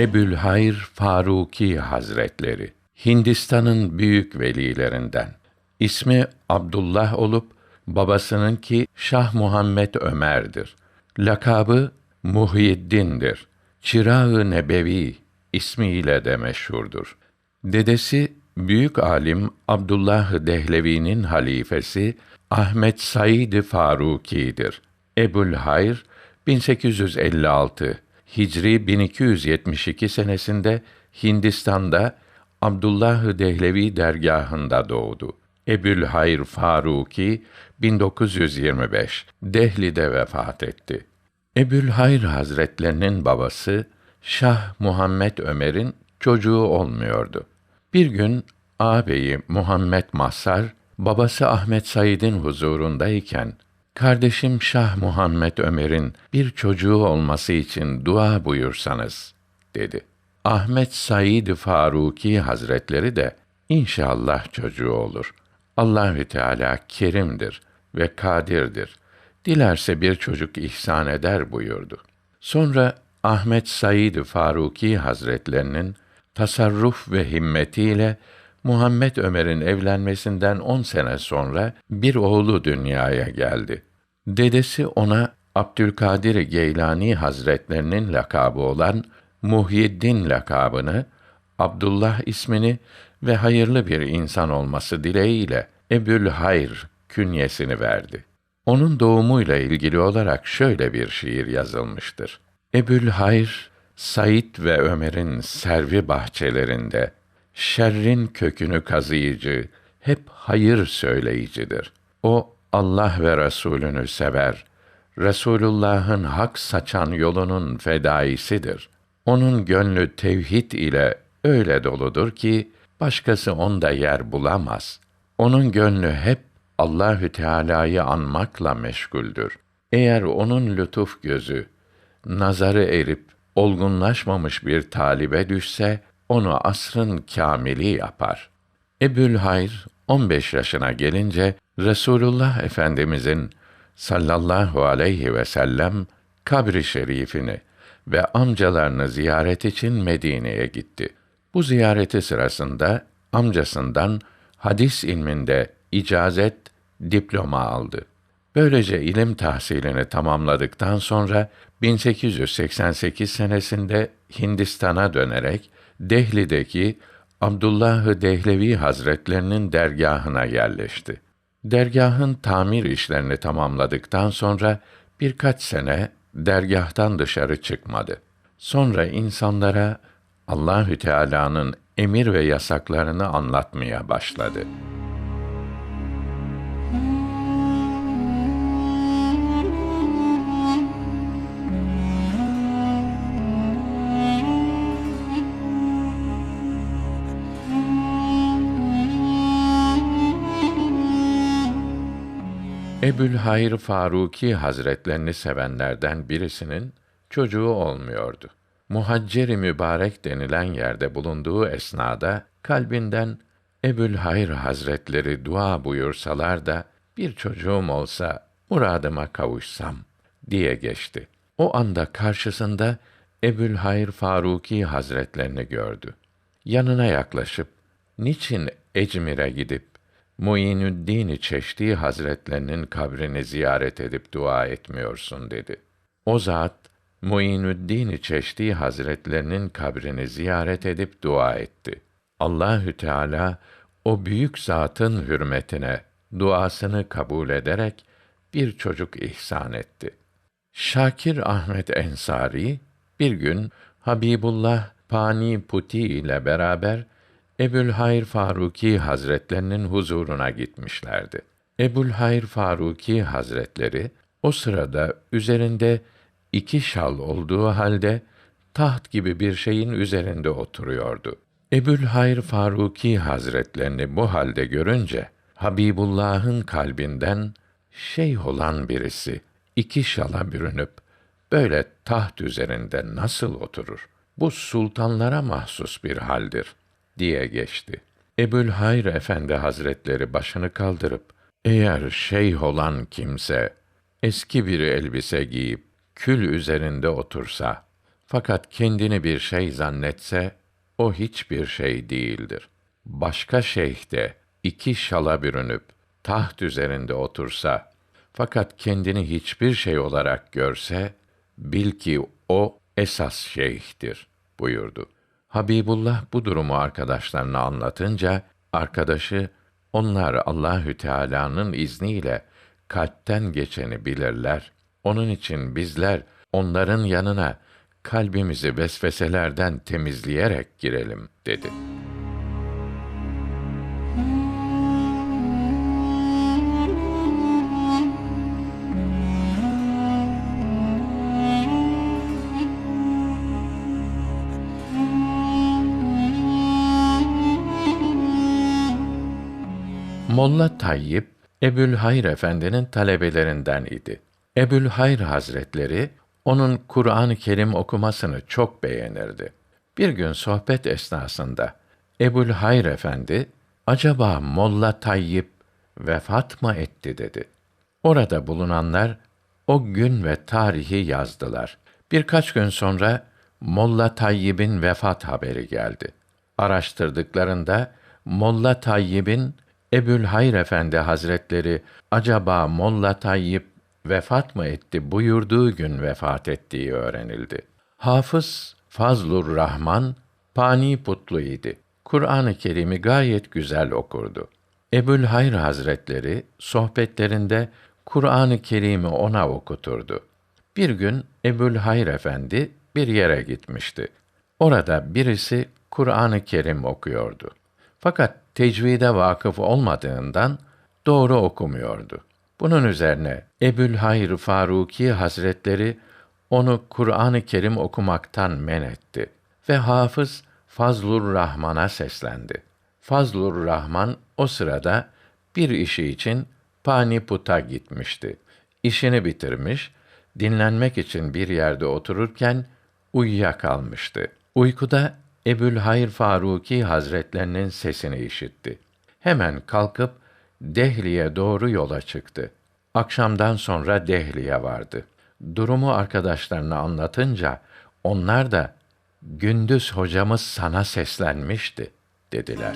Ebülhayr Faruki Hazretleri Hindistan'ın büyük velilerinden. İsmi Abdullah olup babasınınki Şah Muhammed Ömer'dir. Lakabı Muhyiddin'dir. Çırağı Nebevi ismiyle de meşhurdur. Dedesi büyük alim Abdullah Dehlevi'nin halifesi Ahmet Said Faruki'dir. Ebul Hayr 1856 Hicri 1272 senesinde Hindistan'da Abdullah Dehlevi dergahında doğdu. Ebul Hayr Faruki 1925 Dehli'de vefat etti. Ebul Hayr Hazretlerinin babası Şah Muhammed Ömer'in çocuğu olmuyordu. Bir gün ağabeyi Muhammed Mahsar babası Ahmet Said'in huzurundayken kardeşim Şah Muhammed Ömer'in bir çocuğu olması için dua buyursanız dedi. Ahmet Said Faruki Hazretleri de inşallah çocuğu olur. Allahü Teala kerimdir ve kadirdir. Dilerse bir çocuk ihsan eder buyurdu. Sonra Ahmet Said Faruki Hazretlerinin tasarruf ve himmetiyle Muhammed Ömer'in evlenmesinden on sene sonra bir oğlu dünyaya geldi. Dedesi ona Abdülkadir Geylani Hazretlerinin lakabı olan Muhyiddin lakabını, Abdullah ismini ve hayırlı bir insan olması dileğiyle Ebül Hayr künyesini verdi. Onun doğumuyla ilgili olarak şöyle bir şiir yazılmıştır. Ebül Hayr, Said ve Ömer'in servi bahçelerinde şerrin kökünü kazıyıcı, hep hayır söyleyicidir. O Allah ve Resulünü sever. Resulullah'ın hak saçan yolunun fedaisidir. Onun gönlü tevhid ile öyle doludur ki başkası onda yer bulamaz. Onun gönlü hep Allahü Teala'yı anmakla meşguldür. Eğer onun lütuf gözü nazarı erip olgunlaşmamış bir talibe düşse onu asrın kamili yapar. Ebül Hayr 15 yaşına gelince Resulullah Efendimizin sallallahu aleyhi ve sellem kabri şerifini ve amcalarını ziyaret için Medine'ye gitti. Bu ziyareti sırasında amcasından hadis ilminde icazet diploma aldı. Böylece ilim tahsilini tamamladıktan sonra 1888 senesinde Hindistan'a dönerek Dehli'deki Abdullah Dehlevi Hazretlerinin dergahına yerleşti. Dergahın tamir işlerini tamamladıktan sonra birkaç sene dergahtan dışarı çıkmadı. Sonra insanlara Allahü Teala'nın emir ve yasaklarını anlatmaya başladı. Ebül Hayr Faruki Hazretlerini sevenlerden birisinin çocuğu olmuyordu. Muhaccer-i Mübarek denilen yerde bulunduğu esnada kalbinden Ebül Hayr Hazretleri dua buyursalar da bir çocuğum olsa muradıma kavuşsam diye geçti. O anda karşısında Ebül Hayr Faruki Hazretlerini gördü. Yanına yaklaşıp niçin Ecmir'e gidip Muinüddin Çeşdi Hazretlerinin kabrini ziyaret edip dua etmiyorsun dedi. O zat Muinüddin Çeşdi Hazretlerinin kabrini ziyaret edip dua etti. Allahü Teala o büyük zatın hürmetine duasını kabul ederek bir çocuk ihsan etti. Şakir Ahmet Ensari bir gün Habibullah Pani Puti ile beraber Ebu'l-Hayr Faruki Hazretlerinin huzuruna gitmişlerdi. Ebu'l-Hayr Faruki Hazretleri o sırada üzerinde iki şal olduğu halde taht gibi bir şeyin üzerinde oturuyordu. Ebu'l-Hayr Faruki Hazretlerini bu halde görünce Habibullah'ın kalbinden şeyh olan birisi iki şala bürünüp böyle taht üzerinde nasıl oturur? Bu sultanlara mahsus bir haldir diye geçti. Ebul Hayr Efendi Hazretleri başını kaldırıp eğer şeyh olan kimse eski bir elbise giyip kül üzerinde otursa Fakat kendini bir şey zannetse, o hiçbir şey değildir. Başka şeyh de iki şala bürünüp taht üzerinde otursa, fakat kendini hiçbir şey olarak görse, bil ki o esas şeyhtir buyurdu. Habibullah bu durumu arkadaşlarına anlatınca arkadaşı onlar Allahü Teala'nın izniyle kalpten geçeni bilirler. Onun için bizler onların yanına kalbimizi vesveselerden temizleyerek girelim dedi. Molla Tayyip Ebül Hayr Efendi'nin talebelerinden idi. Ebül Hayr Hazretleri onun Kur'an-ı Kerim okumasını çok beğenirdi. Bir gün sohbet esnasında Ebul Hayr Efendi, acaba Molla Tayyip vefat mı etti dedi. Orada bulunanlar o gün ve tarihi yazdılar. Birkaç gün sonra Molla Tayyip'in vefat haberi geldi. Araştırdıklarında Molla Tayyip'in Ebul Hayr Efendi Hazretleri acaba Molla Tayyip vefat mı etti buyurduğu gün vefat ettiği öğrenildi. Hafız Fazlur Rahman Pani Putlu idi. Kur'an-ı Kerim'i gayet güzel okurdu. Ebul Hayr Hazretleri sohbetlerinde Kur'an-ı Kerim'i ona okuturdu. Bir gün Ebul Hayr Efendi bir yere gitmişti. Orada birisi Kur'an-ı Kerim okuyordu. Fakat tecvide vakıf olmadığından doğru okumuyordu. Bunun üzerine Ebül Hayr Faruki Hazretleri onu Kur'an-ı Kerim okumaktan men etti ve hafız Fazlur Rahman'a seslendi. Fazlur Rahman o sırada bir işi için Paniput'a gitmişti. İşini bitirmiş, dinlenmek için bir yerde otururken uyuyakalmıştı. Uykuda Ebül Hayr Faruki Hazretlerinin sesini işitti. Hemen kalkıp Dehli'ye doğru yola çıktı. Akşamdan sonra Dehli'ye vardı. Durumu arkadaşlarına anlatınca onlar da gündüz hocamız sana seslenmişti dediler.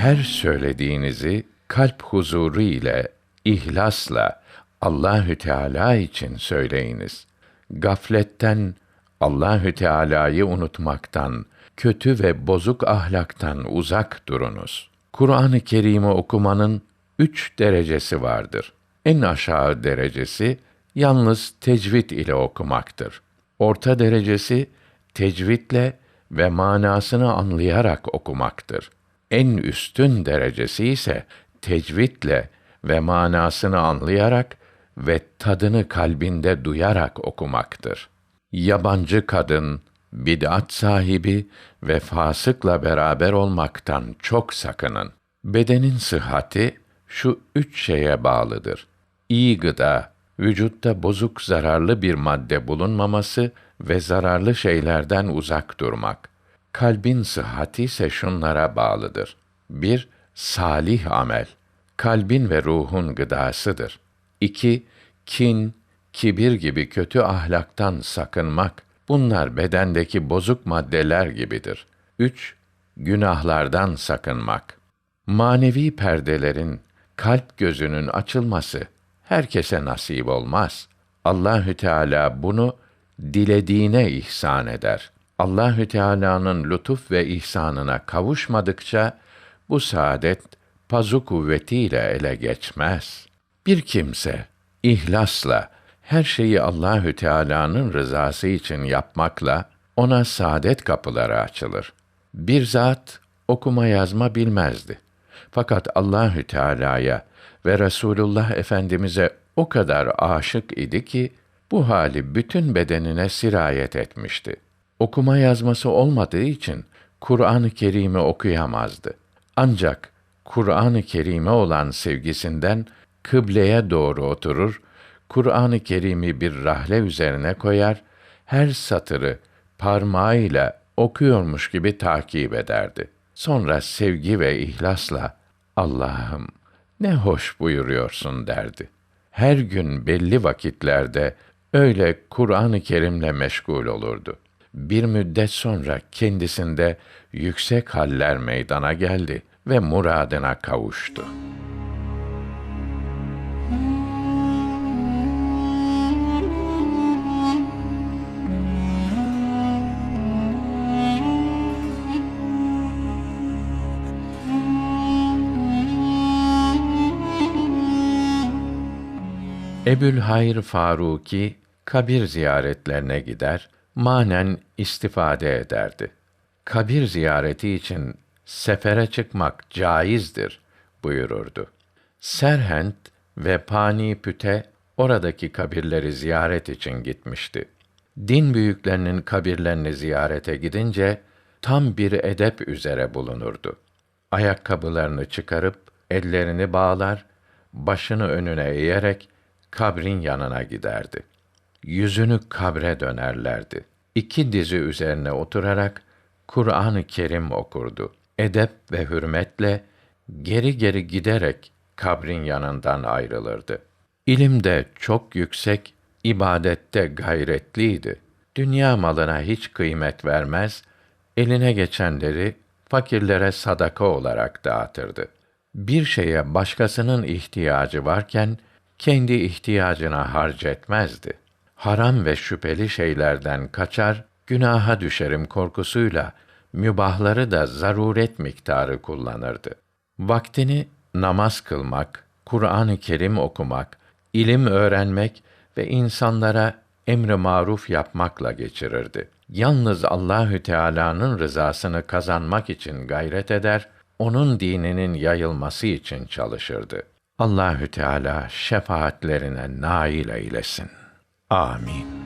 Her söylediğinizi kalp huzuru ile, ihlasla Allahü Teala için söyleyiniz. Gafletten, Allahü Teala'yı unutmaktan, kötü ve bozuk ahlaktan uzak durunuz. Kur'an-ı Kerim'i okumanın üç derecesi vardır. En aşağı derecesi yalnız tecvid ile okumaktır. Orta derecesi tecvidle ve manasını anlayarak okumaktır. En üstün derecesi ise tecvidle ve manasını anlayarak ve tadını kalbinde duyarak okumaktır. Yabancı kadın, bid'at sahibi ve fasıkla beraber olmaktan çok sakının. Bedenin sıhhati şu üç şeye bağlıdır. İyi gıda, vücutta bozuk zararlı bir madde bulunmaması ve zararlı şeylerden uzak durmak. Kalbin sıhhati ise şunlara bağlıdır. 1. Salih amel. Kalbin ve ruhun gıdasıdır. 2. Kin, kibir gibi kötü ahlaktan sakınmak. Bunlar bedendeki bozuk maddeler gibidir. 3. Günahlardan sakınmak. Manevi perdelerin, kalp gözünün açılması herkese nasip olmaz. Allahü Teala bunu dilediğine ihsan eder. Allahü Teala'nın lütuf ve ihsanına kavuşmadıkça bu saadet pazu kuvvetiyle ele geçmez. Bir kimse ihlasla her şeyi Allahü Teala'nın rızası için yapmakla ona saadet kapıları açılır. Bir zat okuma yazma bilmezdi. Fakat Allahü Teala'ya ve Resulullah Efendimize o kadar aşık idi ki bu hali bütün bedenine sirayet etmişti. Okuma yazması olmadığı için Kur'an-ı Kerim'i okuyamazdı. Ancak Kur'an-ı Kerim'e olan sevgisinden kıbleye doğru oturur, Kur'an-ı Kerim'i bir rahle üzerine koyar, her satırı parmağıyla okuyormuş gibi takip ederdi. Sonra sevgi ve ihlasla Allah'ım ne hoş buyuruyorsun derdi. Her gün belli vakitlerde öyle Kur'an-ı Kerim'le meşgul olurdu. Bir müddet sonra kendisinde yüksek haller meydana geldi ve muradına kavuştu. Ebül Hayr Faruki kabir ziyaretlerine gider, manen istifade ederdi. Kabir ziyareti için sefere çıkmak caizdir buyururdu. Serhent ve Panipüte oradaki kabirleri ziyaret için gitmişti. Din büyüklerinin kabirlerini ziyarete gidince tam bir edep üzere bulunurdu. Ayakkabılarını çıkarıp ellerini bağlar, başını önüne eğerek kabrin yanına giderdi. Yüzünü kabre dönerlerdi. İki dizi üzerine oturarak Kur'an-ı Kerim okurdu. Edep ve hürmetle geri geri giderek kabrin yanından ayrılırdı. İlimde çok yüksek, ibadette gayretliydi. Dünya malına hiç kıymet vermez, eline geçenleri fakirlere sadaka olarak dağıtırdı. Bir şeye başkasının ihtiyacı varken kendi ihtiyacına harc etmezdi. Haram ve şüpheli şeylerden kaçar, günaha düşerim korkusuyla mübahları da zaruret miktarı kullanırdı. Vaktini namaz kılmak, Kur'an-ı Kerim okumak, ilim öğrenmek ve insanlara emri maruf yapmakla geçirirdi. Yalnız Allahü Teala'nın rızasını kazanmak için gayret eder, onun dininin yayılması için çalışırdı. Allahü Teala şefaatlerine nail eylesin. Амінь.